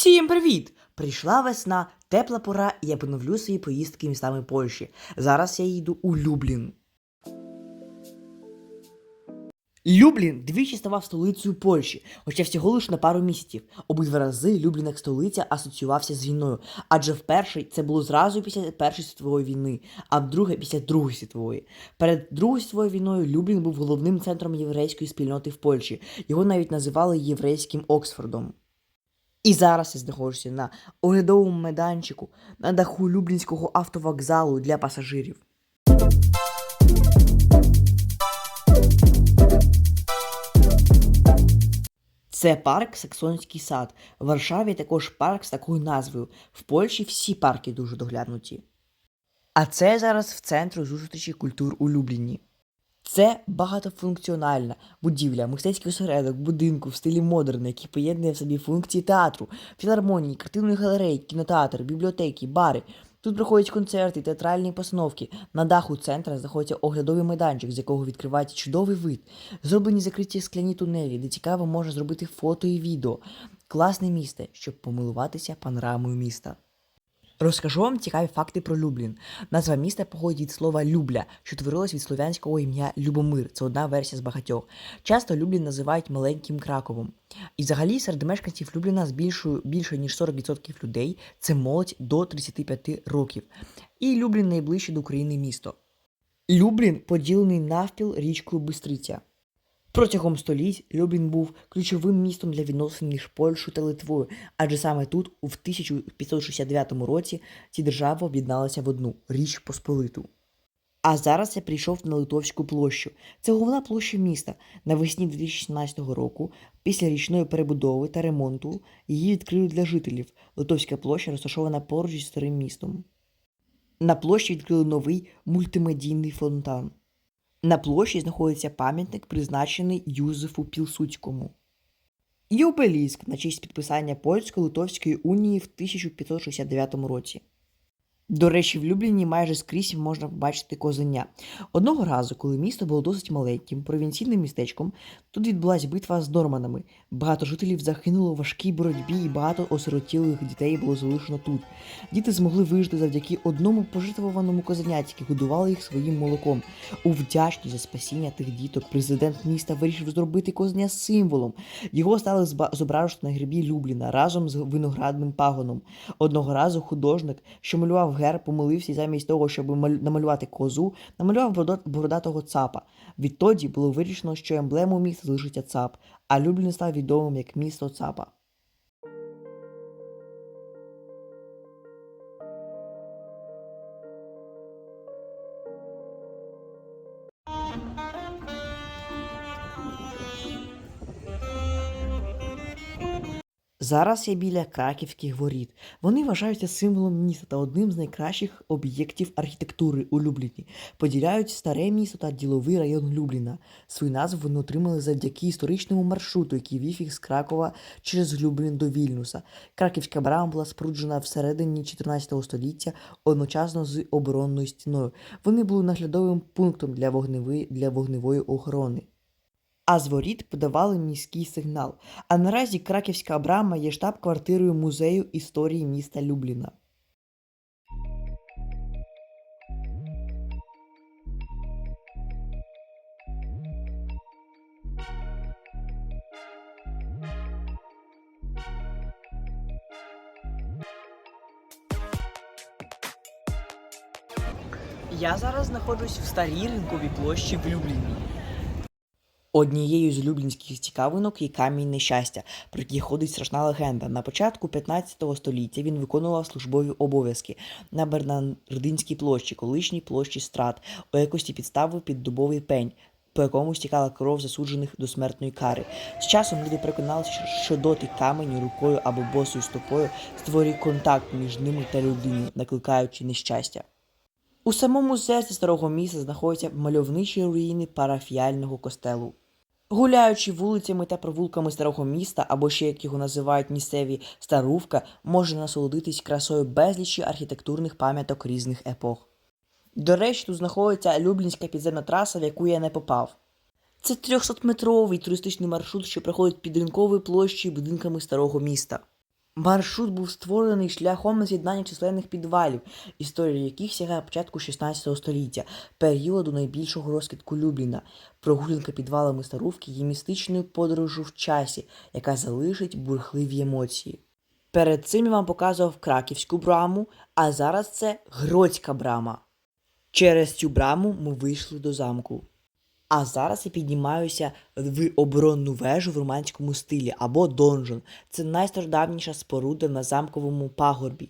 Всім привіт! Прийшла весна, тепла пора, і я поновлю свої поїздки містами Польщі. Зараз я їду у Люблін. Люблін двічі ставав столицею Польщі, хоча всього лиш на пару місяців. Обидва рази Люблін як столиця асоціювався з війною, адже вперше це було зразу після Першої світової війни, а вдруге після Другої світової. Перед Другою світовою війною Люблін був головним центром єврейської спільноти в Польщі. Його навіть називали єврейським Оксфордом. І зараз я знаходжуся на оглядовому майданчику на даху Люблінського автовокзалу для пасажирів. Це парк Саксонський сад. В Варшаві також парк з такою назвою. В Польщі всі парки дуже доглянуті. А це зараз в центру зустрічі культур у Любліні. Це багатофункціональна будівля, мистецький осередок будинку в стилі модерн, який поєднує в собі функції театру, філармонії, картинної галереї, кінотеатр, бібліотеки, бари. Тут проходять концерти, театральні постановки. На даху центра знаходиться оглядовий майданчик, з якого відкривається чудовий вид. Зроблені закриті скляні тунелі, де цікаво можна зробити фото і відео. Класне місце, щоб помилуватися панорамою міста. Розкажу вам цікаві факти про Люблін. Назва міста походить від слова Любля, що творилось від слов'янського ім'я Любомир. Це одна версія з багатьох. Часто Люблін називають маленьким Краковом. І взагалі серед мешканців Любліна з більшою більше ніж 40% людей це молодь до 35 років. І Люблін найближче до України місто. Люблін поділений навпіл річкою Бистриця. Протягом століть Люблін був ключовим містом для відносин між Польщею та Литвою, адже саме тут, у 1569 році, ці держави об'єдналися в одну Річ Посполиту. А зараз я прийшов на Литовську площу. Це головна площа міста. Навесні 2017 року, після річної перебудови та ремонту, її відкрили для жителів. Литовська площа розташована поруч зі старим містом. На площі відкрили новий мультимедійний фонтан. На площі знаходиться пам'ятник, призначений Юзефу Пілсудському. І на честь підписання Польсько-Литовської унії в 1569 році. До речі, в Любліні майже скрізь можна побачити козеня. Одного разу, коли місто було досить маленьким, провінційним містечком, тут відбулася битва з норманами. Багато жителів загинуло у важкій боротьбі, і багато осиротілих дітей було залишено тут. Діти змогли вижити завдяки одному пожитвованому козеняті, який годували їх своїм молоком. У вдячність за спасіння тих діток президент міста вирішив зробити козеня символом. Його стали зображувати на грибі Любліна разом з виноградним пагоном. Одного разу художник, що малював герб, помилився і замість того, щоб намалювати козу, намалював бородатого цапа. Відтоді було вирішено, що емблемою міста залишиться цап, а Люблін став відомим як місто цапа. Зараз я біля краківських воріт. Вони вважаються символом міста та одним з найкращих об'єктів архітектури у Любліні. Поділяють старе місто та діловий район Любліна. Свою назву вони отримали завдяки історичному маршруту, який вів їх з Кракова через Люблін до Вільнюса. Краківська брама була споруджена всередині 14 століття одночасно з оборонною стіною. Вони були наглядовим пунктом для вогневої, для вогневої охорони. А з воріт подавали міський сигнал. А наразі Краківська брама є штаб-квартирою музею історії міста Любліна. Я зараз знаходжусь в старій ринковій площі в Любліні. Однією з люблінських цікавинок є камінь нещастя, про який ходить страшна легенда. На початку 15 століття він виконував службові обов'язки на Бернардинській площі, колишній площі страт, у якості підстави під дубовий пень, по якому стікала кров засуджених до смертної кари. З часом люди переконалися, що- дотик каменю рукою або босою стопою створює контакт між ними та людиною, накликаючи нещастя. У самому серці старого міста знаходяться мальовничі руїни парафіального костелу. Гуляючи вулицями та провулками старого міста, або ще як його називають місцеві старувка, можна насолодитись красою безлічі архітектурних пам'яток різних епох. До речі, тут знаходиться Люблінська підземна траса, в яку я не попав. Це 300-метровий туристичний маршрут, що проходить під ринковою площею будинками старого міста. Маршрут був створений шляхом з'єднання численних підвалів, історія яких сягає початку 16 століття, періоду найбільшого розквітку Любліна. Прогулянка підвалами Старувки є містичною подорожю в часі, яка залишить бурхливі емоції. Перед цим я вам показував Краківську браму, а зараз це Гродська брама. Через цю браму ми вийшли до замку. А зараз я піднімаюся в оборонну вежу в романському стилі або донжон. Це найстародавніша споруда на замковому пагорбі.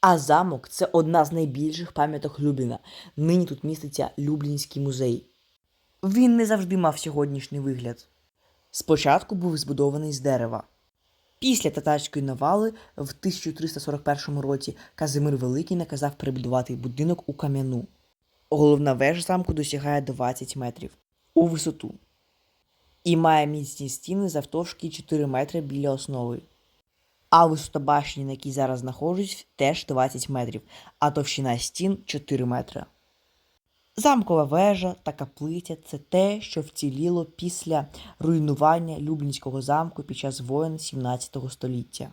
А замок це одна з найбільших пам'яток Любліна. Нині тут міститься Люблінський музей. Він не завжди мав сьогоднішній вигляд. Спочатку був збудований з дерева. Після татарської навали в 1341 році Казимир Великий наказав перебудувати будинок у кам'яну. Головна вежа замку досягає 20 метрів у висоту і має міцні стіни завтовшки 4 метри біля основи. А висота башні, на якій зараз знаходжусь, теж 20 метрів, а товщина стін 4 метри. Замкова вежа та каплиця це те, що вціліло після руйнування Люблінського замку під час воєн 17 століття.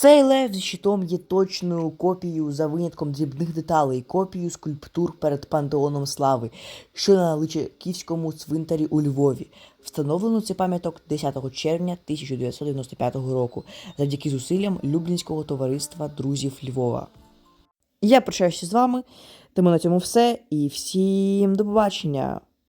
Цей лев зі щитом є точною копією за винятком дрібних деталей, копією скульптур перед пантеоном слави, що на Личаківському цвинтарі у Львові. Встановлено цей пам'яток 10 червня 1995 року завдяки зусиллям Люблінського товариства друзів Львова. Я прощаюся з вами, тому на цьому все і всім до побачення!